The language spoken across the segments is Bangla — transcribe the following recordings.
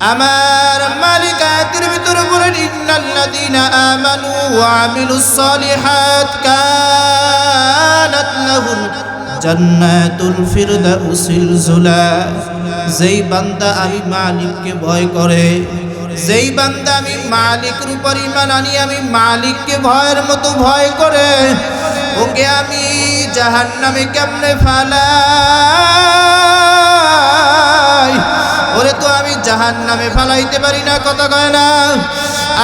আমার মালিক আয়াতের ভিতরে বলেন যেই বান্দা আমি মালিককে ভয় করে, যেই বান্দা আমি মালিকের উপর ইমান আনি, আমি মালিককে ভয়ের মতো ভয় করে, ওকে আমি জাহান্নামে কেমনে ফালাই জাহান নামে ফালাইতে পারি না, কথা কয় না।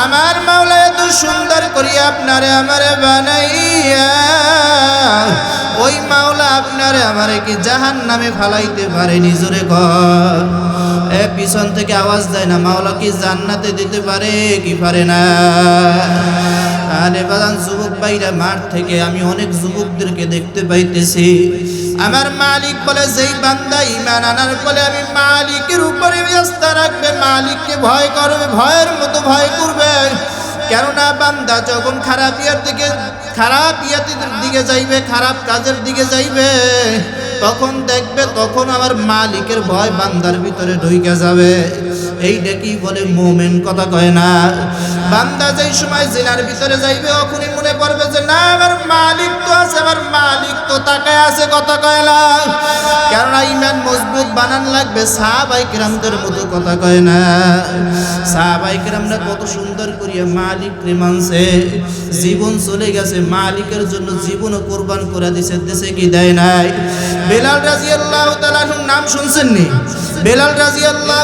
আমার মাওলা এত সুন্দর করি আপনারে আমারে বানাইয়া, ওই মাওলা আপনারে আমারে কি জাহান নামে ফালাইতে পারে নিজরে ঘর এ পিছন থেকে আওয়াজ দেয় না, মাওলা কি জান্নাতে দিতে পারে, কি পারে না। আরে বাদান যুবক ভাইরা মাঠ থেকে আমি অনেক যুবকদেরকে দেখতে পাইতেছি। আমার মালিক বলে, যেই বান্দা ইমান আনার ফলে আমি মালিকের উপরে ব্যস্ত রাখবে, মালিককে ভয় করবে, ভয়ের মতো ভয় করবে। কেননা বান্দা যখন খারাপ ইয়ার দিকে, খারাপ ইয়াতের দিকে যাইবে, খারাপ কাজের দিকে যাইবে তখন দেখবে, তখন আমার মালিকের ভয় বান্দার ভিতরে ঢুকে যাবে। এইটা কি বলে মোমেন কথা কয় না? বান্দা যেই সময় জেলার ভিতরে যাইবে, তখনই মনে পড়বে যে, না, আমার মালিক তো আছে, আমার মালিক তো তাকায় আছে কথা কয় না। কেননা ইমান মজবুত বানান লাগবে। সাহাবাই কিরামদের মতো কথা কয় না। সাহাবাই কিরামরা কত সুন্দর করিয়া মালিক মানছে। জীবন চলে গেছে, মালিকের জন্য জীবনও কোরবান করে দিছে, দেশে কি দেয় নাই? বেলাল রাজি আল্লাহ নাম শুনছেন নি? বেলাল রাজি আল্লাহ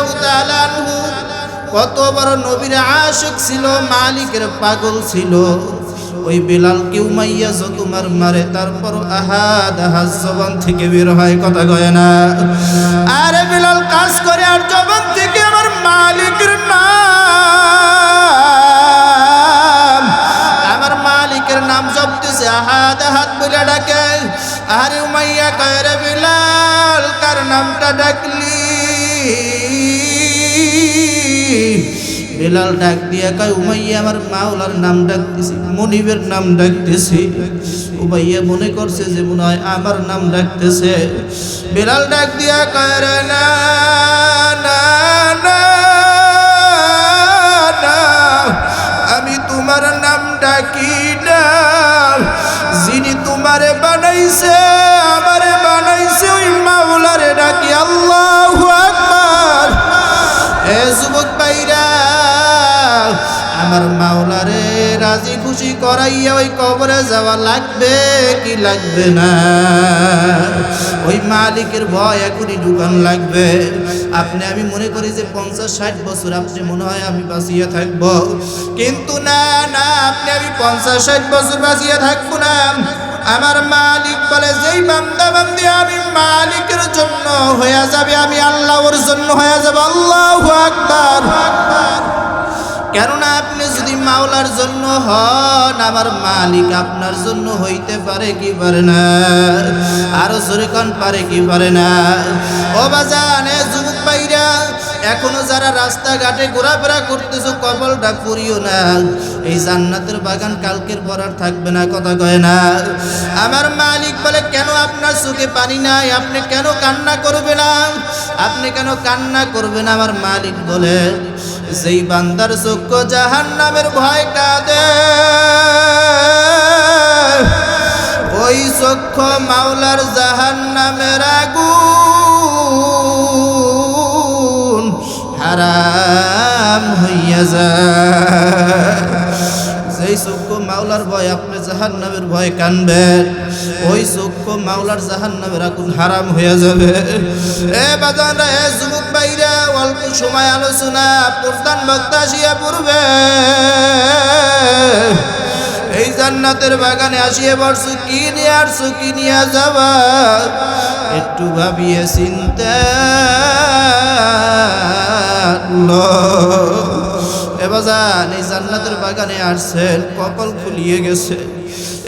কত বড় নবীর আশিক ছিল, মালিকের পাগল ছিল। ওই বেলাল কেউ মাইয়া তোমার মারে, তারপর আহাদ আহাজ জবান থেকে বের হয় কথা কয় না। আরে বিলাল, কাজ করে আর জবান থেকে আমার মালিকের নাম। আমার মালিকের নাম জপতেছে, আহাদ আহাদ বলে ডাকে। আরে উমাইয়া কয় রে বিলাল, কার নামটা ডাকলি? বেলাল ডাক দিয়া কয়, উমাইয়া আমার মাওলার নাম ডাকতেছি, মনিবের নাম ডাকতেছি। উমাইয়া মনে করছে যে মনে হয় আমার নাম ডাকতেছে। বেলাল ডাক দিয়া কয়, রে না না আমি তোমার নাম ডাকি না। যিনি তোমারে বানাইছে, আমারে বানাইছে, ওই মাওলারে ডাকি আল্লাহু আকবার। এ ভাইরা আমার মাওলারে রাজি খুশি করাইয়া ওই কবরে যাওয়া লাগবে কি লাগবে না? ওই মালিকের ভয় এখনই ঢুকান লাগবে। আপনি, আমি মনে করি যে পঞ্চাশ, ষাট বছর আপনি মনে হয় আমি বাঁচিয়ে থাকব। কিন্তু না না, আপনি, আমি পঞ্চাশ, ষাট বছর বাঁচিয়ে থাকব না। আমার মালিক বলে, যেই বান্দা বান্দি আমি মালিকের জন্য হয়ে যাবে, আমি আল্লাহর জন্য হয়ে যাবে। আল্লাহ কেননা আপনি মাওলার জন্য হন, আমার মালিক আপনার জন্য হইতে পারে কি পারে না? আরও সরিকন পারে কি পারে না? ও বাজানে যুবক ভাইরা, এখনও যারা রাস্তাঘাটে ঘোরাফেরা করতেছো, কপালটা করিও না। এই জান্নাতের বাগান কালকের পর আর থাকবে না, কথা কয় না। আমার মালিক বলে, কেন আপনার চোখে পানি নাই? আপনি কেন কান্না করবে না? আপনি কেন কান্না করবেন? আমার মালিক বলে যেই বান্দার চোখ জাহান নামের ভয় কাঁদে ওই চক্ষ মাওলার জাহান নামের আগুন হারাম হইয়া যায়। যেই চক্ষু মাওলার ভয় আপনি জাহান নামের ভয় কানবেন, ওই চক্ষু মাওলার জাহান নামের আগুন হারাম হইয়া যাবে। এ বাজানরা, এ যুবক ভাইরা অল্প সময় আলোচনা প্রধান বক্তা আসিয়া পড়বে। এই জান্নাতের বাগানে আসিয়ে বসু কি নিয়ে আসছো, কি নিয়ে যাবা? একটু ভাবিয়ে চিন্তা এবার যান এই জান্নাতের বাগানে আসছেন, কপাল খুলিয়ে গেছে।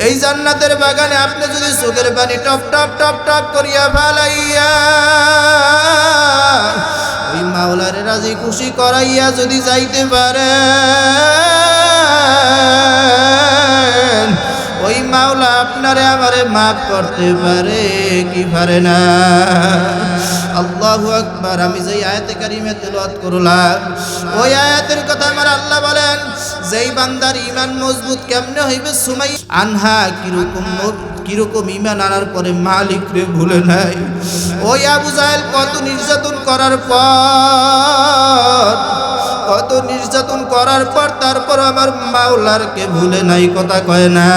এই জান্নাতের বাগানে আপনি যদি চোখের পানি টপ টপ টপ টপ করিয়া ফেলাইয়া ওই মাওলারে রাজি খুশি করাইয়া যদি যাইতে পারে ওই মাওলা আপনারে আমারে মাফ করতে পারে কি পারে না? আল্লাহু আকবার, আমি যেই আয়াতে কারিমে তেলাওয়াত করলাম, ওই আয়াতের কথা আমার আল্লাহ বলেন, যেই বান্দার ঈমান মজবুত কেমনে হইবে সুমাই আনহা কীরকম কীরকম ইমান আনার পরে মালিক রে ভুলে নাই। ওই আবু জাহেল কত নির্যাতন করার পর, কত নির্যাতন করার পর তারপর আমার মাওলারকে ভুলে নাই, কথা কয় না।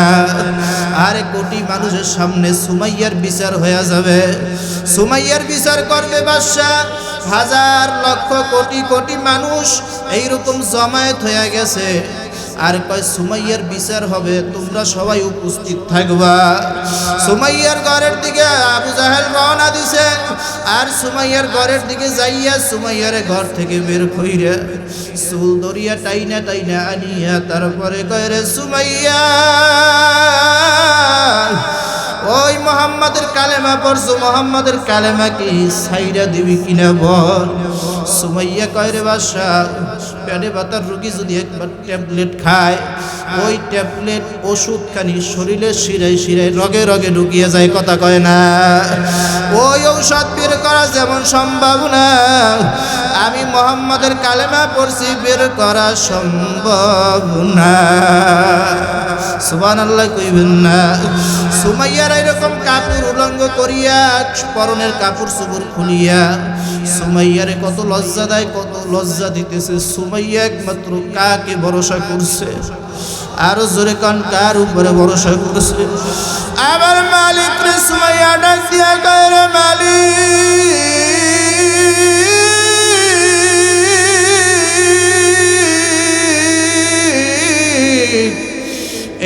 আরে কোটি মানুষের সামনে সুমাইয়ার বিচার হয়ে যাবে। সুমাইয়ার বিচার করবে বাদশাহ। হাজার লক্ষ কোটি কোটি মানুষ এইরকম জমায়েত হয়ে গেছে। আর কয়, সুমাইয়ার বিচার হবে, তোমরা সবাই উপস্থিত থাকবা। সুমাইয়ার ঘরের দিকে আবু জাহেল রওনা দিছে, আর সুমাইয়ার ঘরের দিকে যাইয়া সুমাইয়ার ঘর থেকে বের কইরা চুল দরিয়া টাইনা টাইনা আনিয়া তারপরে কয় রে, সুমাইয়া, ওই মোহাম্মদের কালেমা পড়ছো, মোহাম্মদের কালেমা কি সাইরা দিবি কিনা বল? সুমাইয়া কয় রে বাসা পেটে বাতার রুগী যদি একবার ট্যাবলেট খায়, ওই ট্যাবলেট ওষুধখানি শরীরে শিরায় শিরায় রগে রগে ঢুকিয়ে যায় কথা কয় না। ওই ঔষধ বের করা যেমন সম্ভব না। আমি মোহাম্মদের কালেমা পড়ছি, বের করা সম্ভব না। সুবান আল্লাহ কইবেন না। সুমাইয়ার এরকম কাপড় উলঙ্গ করিয়া পরনের কাপড় সুপুর খুলিয়া, সুমাইয়ারে কত লজ্জা দেয়, কত লজ্জা দিতেছে। সুমাইয়া একমাত্র কাকে ভরসা করছে? আরও জোরে কান, কার উপরে ভরসা করছে? আমার মালিক রে সুমাইয়া ডাক দিয়া মালিক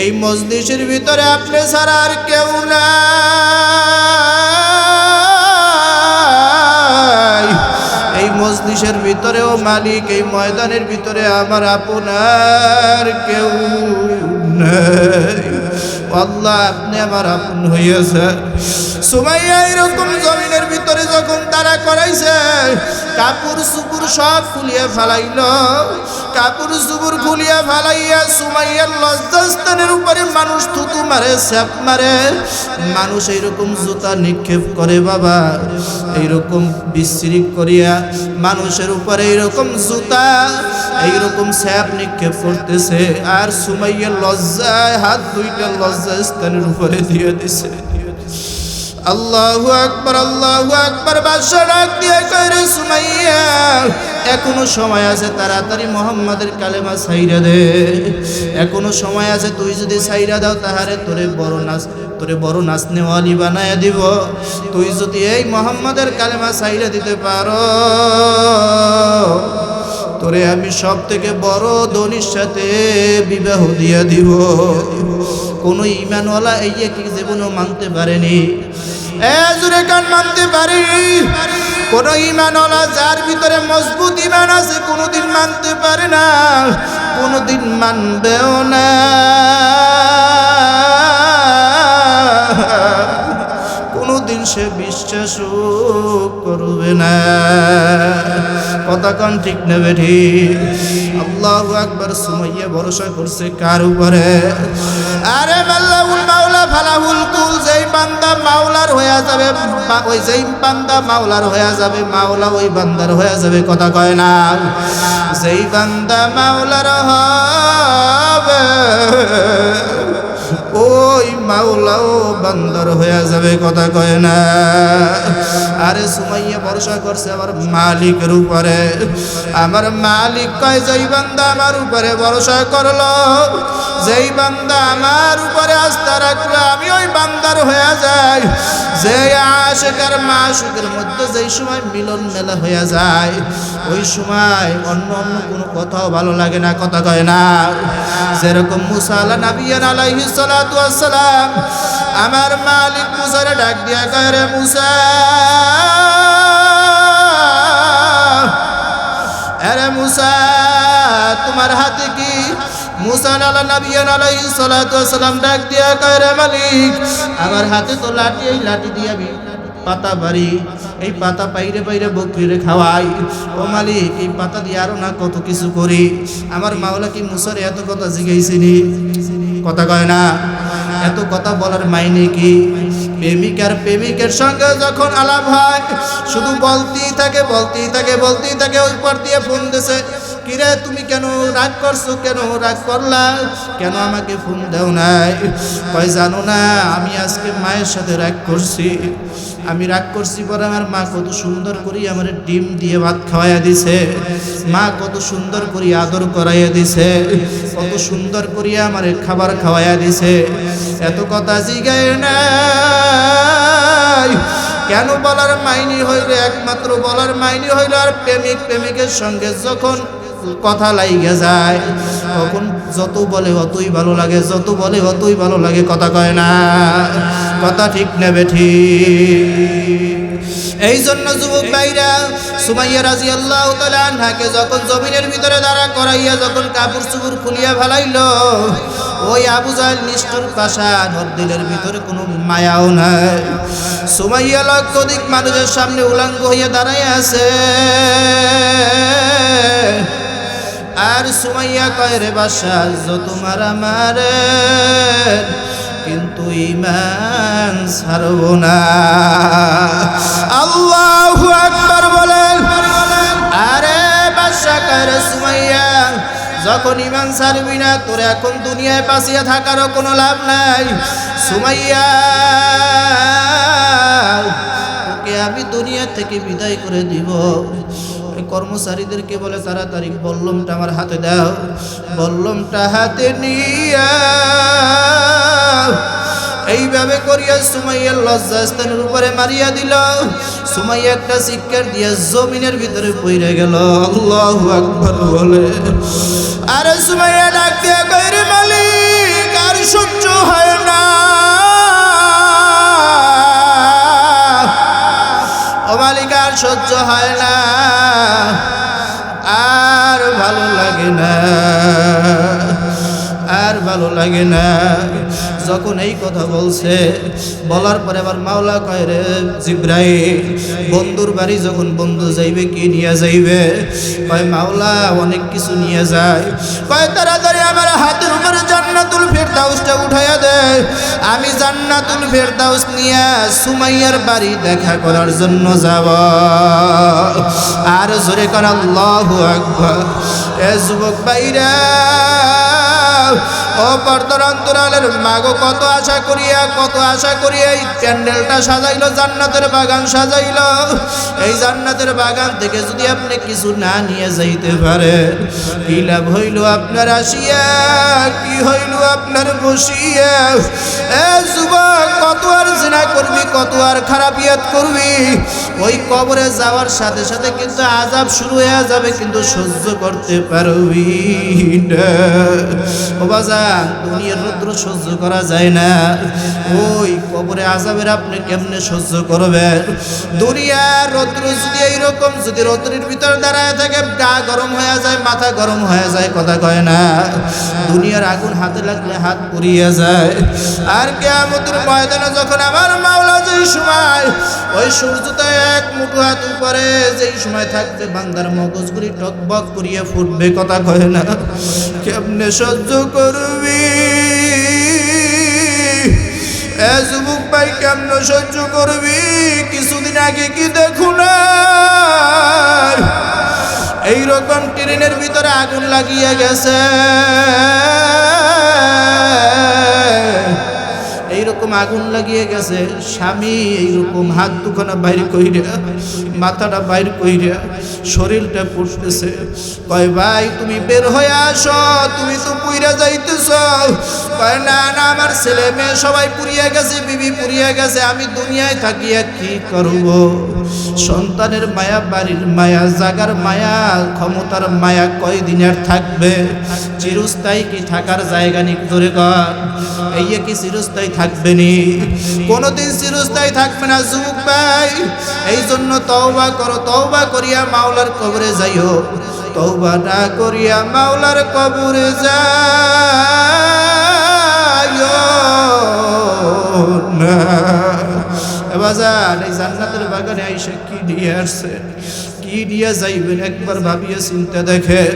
এই মজলিসের ভিতরে আপনি ছাড়া আর কেউ নাই। এই মজলিসের ভিতরেও মালিক, এই ময়দানের ভিতরে আমার আপনার কেউ আল্লাহ, আপনি আমার আপন হইয়াছে সুমাইয়া এরকম জমিনের ভিতরে যখন তারা করাইছে কাপড় সুপুর সব খুলিয়া ফেলাইল। কাপড় সুপুর খুলিয়া ফেলাইয়া সুমাইয়ার লজ্জাস্থানের উপরে মানুষ থুতু মারে, স্যাপ মারে। মানুষ এইরকম জুতা নিক্ষেপ করে বাবা, এইরকম বিশ্রিক করিয়া মানুষের উপরে এইরকম জুতা, এইরকম স্যাপ নিক্ষেপ করতেছে। আর সুমাইয়ার লজ্জায় হাত দুইটা লজ্জা স্থানের উপরে দিয়ে দিছে। আল্লাহু আকবার আল্লাহু আকবার বাদশা ডাক দিয়ে কইরে সুমাইয়া, এখনও সময় আছে তাড়াতাড়ি মোহাম্মদের কালেমা সাইরা দে। এখনও সময় আছে, তুই যদি সাইরা দাও তাহারে তোরে বড় নাচ, তোরে বড় নাচনেওয়ালি বানায় দিব। তুই যদি এই মোহাম্মদের কালেমা সাইরা দিতে পারো, তোরে আমি সব থেকে বড় ধনির সাথে বিবাহ দিয়া দিব। কোনো ইমানওয়ালা এই কি জীবনও মানতে পারেনি। জুরে কান মানতে পারি। কোন ইমানওয়ালা যার ভিতরে মজবুত ইমান আছে, কোনোদিন মানতে পারে না, কোনোদিন মানবেও না। কোনোদিন সে বিশ্বাসও করবে না। কথা কন ঠিক নেবে ঠিক। আল্লাহ আকবার সুমাইয়া ভরসা করছে কার উপরে? আরে মাল্লাহুল মাওলা, ফালাহুল কুল, যেই বান্দা হয়ে যাবে ওই যেই বান্দা মাওলার হয়ে যাবে, মাওলা ওই বান্দার হয়ে যাবে, কথা কয় না। যেই বান্দা মাওলার হবে মাওলাও বান্দর হয়ে যাবে, কথা কয় না। আরে সুমাইয়া ভরসা করছে আমার মালিকের উপরে। আমার মালিক কয়, যেই বান্দা আমার উপরে ভরসা করল, যেই বান্দা আমার উপরে আস্থা রাখল, আমি ওই বান্দার হয়ে যাই। যে আশেকার মাসুকের মধ্যে যেই সময় মিলন মেলা হয়ে যায় ওই সময় অন্য অন্য কোনো কথাও ভালো লাগে না, কথা কয় না। যেরকম মুসা আলা নাবিয়ান আলাইহি সালাতু ওয়াসসালাম, আমার মালিক মুসারে ডাক দিয়া কয়, রে মুসা, আরে মুসা, তোমার হাতে কি মুসা আলা নাবিয়ান আলাইহি সালাতু ওয়াসসালাম ডাক দিয়া কয় মালিক, আমার হাতে তো লাঠি, এই লাঠি দিয়ে পাতা বাড়ি এই পাতা পাইরে পাইরে বকরিরে খাওয়াই। ও মালিক, এই পাতা দিয়ে আরও না কত কিছু করি? আমার মাওলা কি মুসারে এত কথা জিগাইছিনি? কথা কয় না? এত কথা বলার মাইনে কি? প্রেমিকার প্রেমিকের সঙ্গে যখন আলাপ হয়, শুধু বলতেই থাকে বলতেই থাকে বলতেই থাকে, ওই পর দিয়ে ফোন দিছে। কিরে, তুমি কেন রাগ করছ? কেন রাগ করলা? কেন আমাকে ফোন দাও নাই? কয়, জানো না, আমি আজকে মায়ের সাথে রাগ করছি। আমি রাগ করছি পরে আমার মা কত সুন্দর করে আমার ডিম দিয়ে ভাত খাওয়াইয়া দিছে। মা কত সুন্দর করে আদর করাইয়া দিছে। কত সুন্দর করিয়া আমার খাবার খাওয়াইয়া দিছে। এত কথা জিগায় না কেন বলার মাইনি হইলে? একমাত্র বলার মাইনি হইল আর প্রেমিক প্রেমিকের সঙ্গে যখন কথা লাইগে যায়। তখন যত বলে অতই ভালো লাগে, যত বলে অতই ভালো লাগে, কথা কয় না। কথা ঠিক নেবে ঠিক। এই জন্য যুবক ভাইরা, সুমাইয়া রাজি আল্লাহ আনহাকে যখন জমিনের ভিতরে দাঁড়া করাইয়া যখন কাপড় চুপুর খুলিয়া ফেলাইল, ওই আবু জাহেল নিষ্ঠুর পাশা ওর ভিতরে কোনো মায়াও নাই। সুমাইয়া লক্ষ দিক মানুষের সামনে উলাঙ্গ হইয়া দাঁড়াইয়া আছে। আর সুমাইয়া কয় রে বাসা যত মারা মারে, কিন্তু ইমান ছাড়ব না। আল্লাহু আকবার বলেন, আরে বাদশা কয় রে সুমাইয়া, যখন ইমান ছাড়বি না, তোর এখন দুনিয়ায় বাঁচিয়ে থাকারও কোনো লাভ নাই। সুমাইয়া আমি দুনিয়া থেকে বিদায় করে দিব। কর্মচারীদেরকে বলে, তাড়াতাড়ি বল্লমটা আমার হাতে দাও। বল্লমটা হাতে নিয়া এইভাবে করিয়া সুমাইয়ার লজ্জাস্থানের উপরে মারিয়া দিল। সুমাইয়া একটা শিক্ষার দিয়া জমিনের ভিতরে পইরে গেল। আল্লাহু আকবার বলে। আরে সুমাইয়া, ডাক দিয়া কইরে মালিক, আর সহ্য হয় না। ও মালিক সহ্য হয় না। আর ভালো লাগে না। আর ভালো লাগে না। যখন এই কথা বলছে, বলার পরে আবার মাওলা কয় রে জিব্রাই বন্ধুর বাড়ি যখন বন্ধু যাইবে, কি নিয়ে যাইবে? কয়, মাওলা অনেক কিছু নিয়ে যায়। কয় তাড়াতাড়ি আমার হাতের উপরে জান্নাতুল ফেরদাউসটা উঠাইয়া দে আমি জান্নাতুল ফেরদাউস নিয়ে সুমাইয়ার বাড়ি দেখা করার জন্য যাব। আর জোরে কর, আল্লাহু আকবার। এ যুবক বাইরা have ও পর্দার অন্তরালের মাগো, কত আশা করিয়া, কত আশা করিয়া এই প্যান্ডেলটা সাজাইলো, জান্নাতের বাগান সাজাইলো। এই জান্নাতের বাগান থেকে যদি আপনি কিছু না নিয়ে যাইতে পারেন, কি লাভ হইল আপনার আসিয়া? কি হইল আপনার বসিয়া? এ যুবক, কত আর জিনা করবি, কত আর খারাপিয়াত করবি? ওই কবরে যাওয়ার সাথে সাথে কিন্তু আজাব শুরু হয়ে যাবে, কিন্তু সহ্য করতে পারবি না। ও বাজান দুনিয়ার রৌদ্র সহ্য করা যায় না। ওই কবরে আজাবের আপনি কেমনে সহ্য করবেন? দুনিয়ার রৌদ্র যদি এইরকম, যদি রৌদ্রের ভিতর দাঁড়ায় থাকে, গা গরম হয়ে যায়, মাথা গরম হয়ে যায়, কথা কয় না। দুনিয়ার আগুন হাতে লাগলে হাত পুড়িয়ে যায়। আর কে কেয়ামতের ময়দানে যখন আমার মাওলা যেই সময়, ওই সূর্যটা এক মুঠো হাত উপরে যেই সময় থাকবে, বান্দার মগজগুলি টকবক করিয়ে ফুটবে, কথা কয় না। কেমনে সহ্য করবি এ যুবক ভাই কেমন সহ্য করবি? কিছুদিন আগে কি দেখুন না এইরকম ট্রেনের ভিতরে আগুন লাগিয়ে গেছে। এইরকম আগুন লাগিয়ে গেছে, স্বামী এইরকম হাত দুখানা বাইর কইরা, মাথাটা বাইর কইরা শরীরটা পুষতেছে কয়, ভাই, তুমি বের হয়ে আসো, তুমি তো পুইরা যাইতেছ। কয়, না না, আমার ছেলে মেয়ে সবাই পুড়িয়ে গেছে, বিবি পুড়িয়ে গেছে, আমি দুনিয়ায় থাকিয়া কি করব? সন্তানের মায়া, বাড়ির মায়া, জাগার মায়া, ক্ষমতার মায়া কয়দিন আর থাকবে? চিরস্থায়ী কি থাকার জায়গা নিক ধরে কর এই কি চিরস্থায়ী থাকবে। নি কোনোদিন চিরস্থায়ী থাকবে না যুবক ভাই। এই জন্য তওবা করো, তওবা করিয়া মাওলার কবরে যাইও। তওবা না করিয়া মাওলার কবরে যাইও না। বাজান এই জান্নাতের বাগানে আইসা কি নিয়ে আসছে? কি নিয়ে যাইবেন, একবার ভাবিয়ে চিন্তা দেখেন।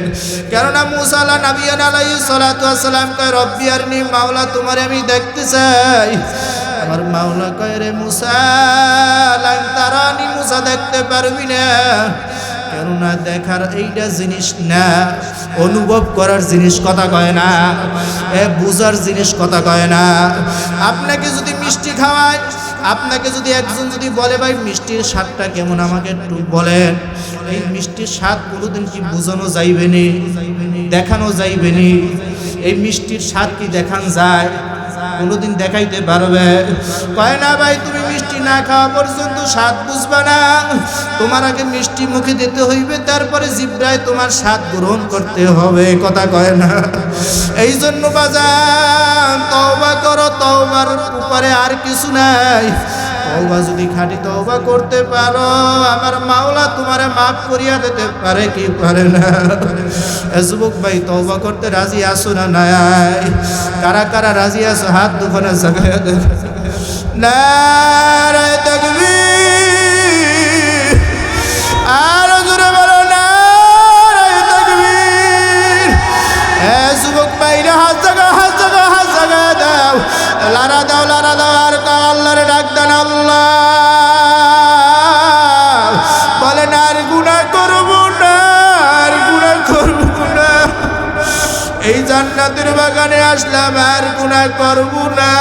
কেননা মুসালা নাবিয়ান আলাইহিস সালাতু ওয়াসসালাম কয়, রব্বি আরনি মাওলা, তোমার আমি দেখতে চাই। আমার মাওলা কয়, রে মুসা তারা নি মুসা, দেখতে পারবি না। কেননা দেখার এইটা জিনিস না, অনুভব করার জিনিস কথা কয় না, এ বুঝার জিনিস কথা কয় না। আপনাকে যদি মিষ্টি খাওয়ায় আপনাকে যদি একজন যদি বলে, ভাই, মিষ্টির স্বাদটা কেমন? আমাকে একটু বলেন। এই মিষ্টির স্বাদ কোনোদিন কি বোঝানো যাইবে নি? দেখানো যাইবে নি? এই মিষ্টির স্বাদ কি দেখান যায়? কোনোদিন দেখাইতে পারবে? কয় না, ভাই, তুমি মিষ্টি না খাওয়া পর্যন্ত স্বাদ বুঝবে না। তোমার আগে মিষ্টি মুখে দিতে হইবে, তারপরে জিব্রায় তোমার স্বাদ গ্রহণ করতে হবে, কথা কয় না। এই জন্য বাজান, তওবা করো, তওবার উপরে আর কিছু নাই। তওবা যদি খাঁটি তওবা করতে পারো, আমার মাওলা তোমারে মাফ করিয়া দিতে পারে কি পারে না? যুবক ভাই, তওবা করতে রাজি আছো না নাই? কারা কারা রাজি আছো? হাত দুখানে জাগায় নারায় তাকবীর। আর জোরে বলো নারায় তাকবীর। এ যুবক ভাইরা, হাত জাগা হাত জাগা হাত জাগা দাও। লারা দাও বাগানে আসলাম, আর গুনাহ করব না।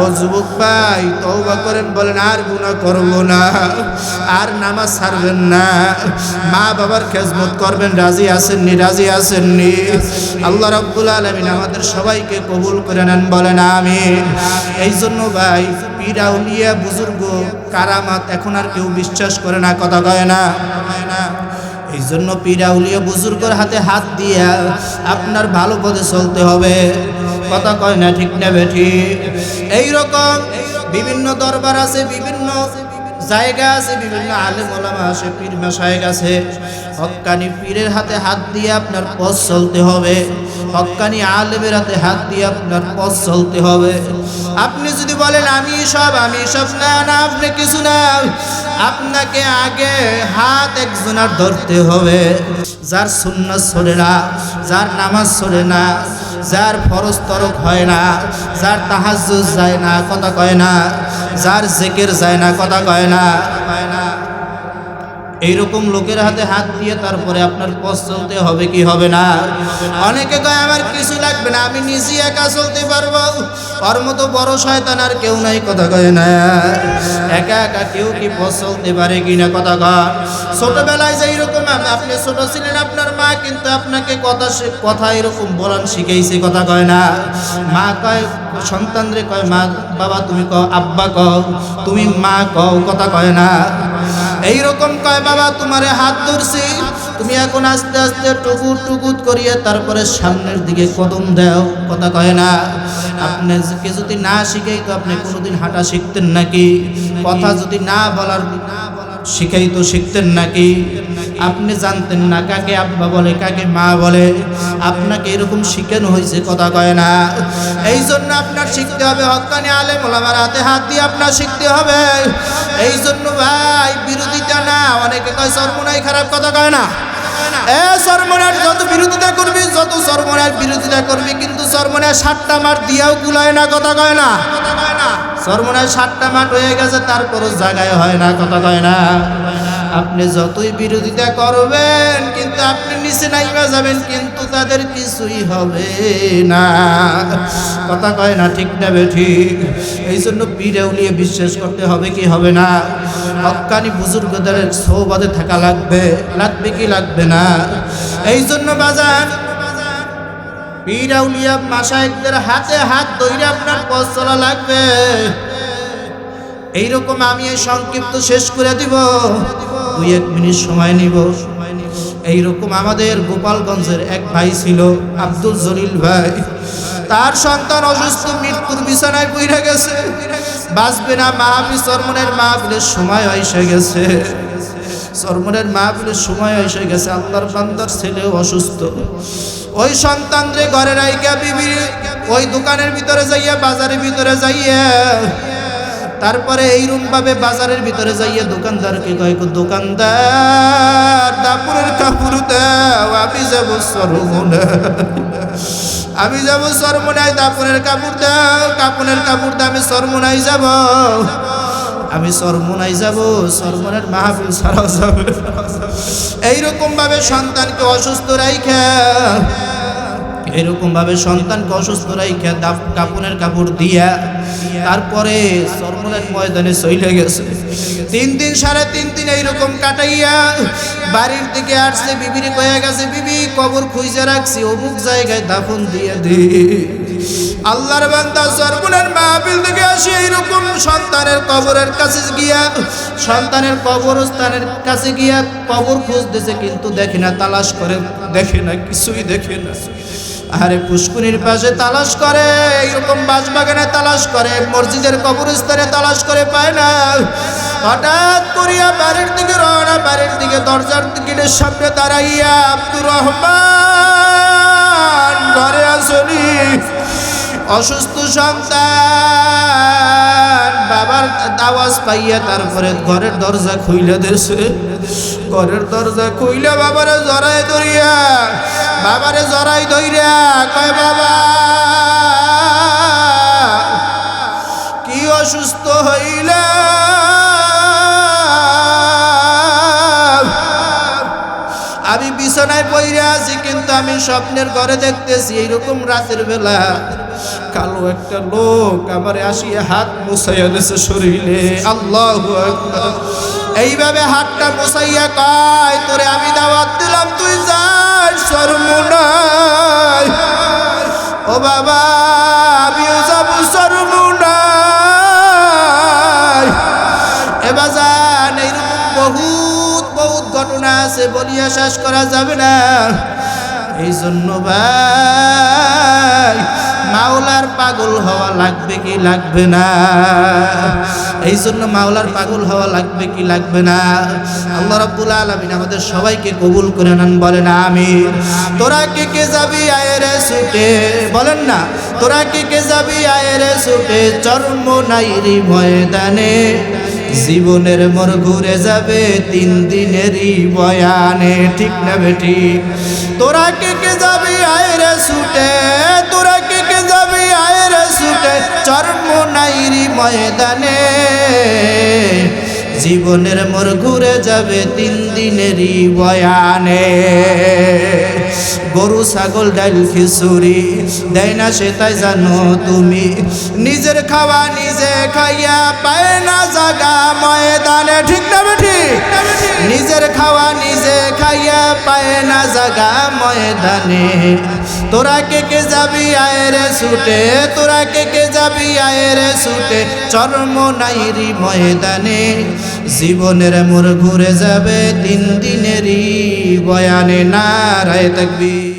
ও যুবক ভাই, তওবা করেন, বলেন, আর গুনাহ করব না, আর নামাজ ছাড়বেন না। মা বাবার খেজমত করবেন, রাজি আছেননি রাজি আছেননি। আল্লাহ রাব্বুল আলামিন আমাদের সবাইকে কবুল করে নেন, বলেন, আমিন। এই জন্য ভাই পীর আউলিয়া বুজুর্গ কারামাত এখন আর কেউ বিশ্বাস করে না, কথা কয় না। এই জন্য পীরাউলিয়া বুজুর্গর হাতে হাত দিয়া আপনার ভালো পথে চলতে হবে। কথা কয় না ঠিক না বেঠি? এইরকম বিভিন্ন দরবার আছে, বিভিন্ন জায়গা আছে, বিভিন্ন আলেম আছে, পীর মাসায় আছে। হক্কানি পীরের হাতে হাত দিয়ে আপনার পথ চলতে হবে। হক্কানি আলেমের হাতে হাত দিয়ে আপনার পথ চলতে হবে। আপনি যদি বলেন, আমি সব আমি সব না না, আপনি কিছু না। আপনাকে আগে হাত একজনের ধরতে হবে। যার সুন্নাত সরে না, যার নামাজ সরে না, যার ফরজ তরক হয় না, যার তাহাজ্জুদ যায় না, কথা কয় না, যার জেকের যায় না, কথা কয় না এইরকম লোকের হাতে হাত দিয়ে তারপরে আপনার পথ চলতে হবে কি হবে না? অনেকে কয়, আমার কিছু লাগবে না, আমি নিজে একা চলতে পারব। ওর মতো বড় শয়তান আর কেউ নাই, কথা কয় না। একা একা কেউ কি পথ চলতে পারে কি না, কথা কয়। ছোটবেলায় যে এইরকম আপ- আপনি ছোট ছিলেন, আপনার মা কিন্তু আপনাকে কথা কথা এরকম বলান শিখাইছে, কথা কয় না। মা কয়, সন্তানরে কয়, মা, বাবা, তুমি কও, আব্বা কও, তুমি মা কও, কথা কয় না। এইরকম কয়, বাবা, তোমারে হাত ধরছি। তুমি এখন আস্তে আস্তে টুকুর টুকুত করিয়ে তারপরে সামনের দিকে কদম দাও। কথা কয় না? আপনি কে যদি না শিখেই তো আপনি কোনোদিন হাঁটা শিখতেন নাকি? কথা যদি না বলার না বলার, শিখেই তো শিখতেন নাকি? আপনি জানতেন না, কাকে আব্বা বলে, কাকে মা বলে? আপনাকে এরকম শিখানো হয়েছে, কথা কয় না। এই জন্য আপনার শিখতে হবে, হকানি আলে মোলামার হাতে হাত দিয়ে আপনার শিখতে হবে। এই জন্য ভাই, বিরোধিতা না, অনেকে কয় সর্বনাই খারাপ, কথা কয় না। এ সর্বনার যত করবি যত করবি, কিন্তু সাতটা কুলায় না, কথা কয় না। সাতটা মাঠ হয়ে গেছে জায়গায় হয় না, কথা কয় না। আপনি যতই বিরোধিতা করবেন, কিন্তু আপনি নিচে নাইবা যাবেন, কিন্তু তাদের কিছুই হবে না। কথা কয় না ঠিক না ঠিক? এই জন্য পীরেউলিয়ে বিশ্বাস করতে হবে কি হবে না? হকানি বুজুর্গদের সৌবাদে থাকা লাগবে লাগবে কি লাগবে না? এই জন্য বাজার হাতে হাত আপনার লাগবে। এইরকম আমি সংক্ষিপ্ত শেষ করে দিব। দুই এক মিনিট সময় নিব। এইরকম আমাদের গোপালগঞ্জের এক ভাই ছিল আব্দুল জলিল ভাই। তার সন্তান অসুস্থ, মৃত্যুর বিছানায় পইরা গেছে। বাঁচবে না মাহফিল সরমনের মাহফিলের সময় এসে গেছে। সরমনের মাহফিলের সময় এসে গেছে, আল্লাহর বান্দার ছেলেও অসুস্থ। ওই সন্তান রে ঘরে রাইকা বিবি, ওই দোকানের ভিতরে যাইয়া, বাজারের ভিতরে যাইয়া তারপরে এইরকম ভাবে বাজারের ভিতরে যাইয়া দোকানদারকে কয় দোকানদার, দাপুরের কাপড় দাও, আমি যাব সরমনে। আমি যাব সরমনায় দাপনের কাপড় দাও কাপনের কাপড় দাও, আমি সরমনায় যাব। আমি সরমনায় যাব, সরমনের মাহফিল সারা যাবে। এইরকম ভাবে সন্তানকে অসুস্থ রাইখা এরকম ভাবে সন্তানকে অসুস্থ রাইখা দাপ কাপনের কাপড় দিয়া তারপরে সরমনের ময়দানে চলে গেছে। তিন দিন, সাড়ে তিন দিন এইরকম কাটাইয়া বাড়ির দিকে আসছে, বিবির কয়ে গেছে, বিবি, কবর খুঁজে রাখছি, অমুক জায়গায় দাফন দিয়ে দে। আল্লাহর বান্দা সরমনের মাহফিল থেকে আসে এইরকম সন্তানের কবরের কাছে গিয়া, সন্তানের কবরস্থানের কাছে গিয়া কবর খুঁজতেছে, কিন্তু দেখে না, তালাশ করে, দেখে না, কিছুই দেখে না। আরে পুষ্কুনির পাশে তালাশ করে, এরকম বাসবাগানে তালাশ করে, মসজিদের কবরস্থানে তালাশ করে পায় না। হঠাৎ করিয়া বাড়ির দিকে রওনা, বাড়ির দিকে দরজার দিকে সামনে দাঁড়াইয়া আব্দুর রহমান ঘরে আসনি। অসুস্থ সন্তান, বাবার আওয়াজ পাইয়া তারপরে ঘরের দরজা খুইলে দেছে ঘরের দরজা খুইলে বাবারে জড়াই ধরিয়া বাবারে জরাই ধৈরা কয় বাবা কি অসুস্থ হইলা? আমি বিছানায় পড়ে আছি, কিন্তু আমি স্বপ্নের ঘরে দেখতেছি এইরকম রাতের বেলা কালো একটা লোক আমার আসিয়া হাত মুছাইয়া দিয়েছে শরীরে। আল্লাহ এইভাবে হাতটা মুছাইয়া কয়, তোরে আমি দাওয়াত দিলাম, তুই যাস সরমুনাই ও বাবা আমিও শেষ করা যাবে না। এই জন্য ভাই, মাওলার পাগল হওয়া লাগবে কি লাগবে না? এই জন্য মাওলার পাগল হওয়া লাগবে কি লাগবে না? আল্লাহ রাব্বুল আলামিন আমাদের সবাইকে কবুল করে নেন, বলেন আমি তোরা কে কে যাবি আয়ের ছুটে বলেন না, তোরা কে কে যাবি আয়ের ছুটে চর্ম নাইরি ময়দানে। জীবনের মোর ঘুরে যাবে তিন দিনেরই বয়ানে, ঠিক না বেটি? তোরা কে কে যাবি আয়ের ছুটে? তোরা কে কে যাবি আয়ের ছুটে? চর্ম নাইরি ময়দানে। জীবনের মোর ঘুরে যাবে তিন দিনেরই বয়ানে। গরু, ছাগল ডাইল খিচুড়ি। দেয় না সে তাই জানো তুমি। নিজের খাওয়া নিজে খাইয়া পায় না জাগা ময়দানে। ঠিক না বেঠি নিজের খাওয়া নিজে খাইয়া পায় না জাগা ময়দানে। তোরা কে কে যাবি আয়ের ছুটে? তোরা কে কে যাবি আয়ের ছুটে? চর্ম নাইরি ময়দানে জীবনের মোর ঘুরে যাবে তিন দিনেরই বয়ানে নারায় থাকবি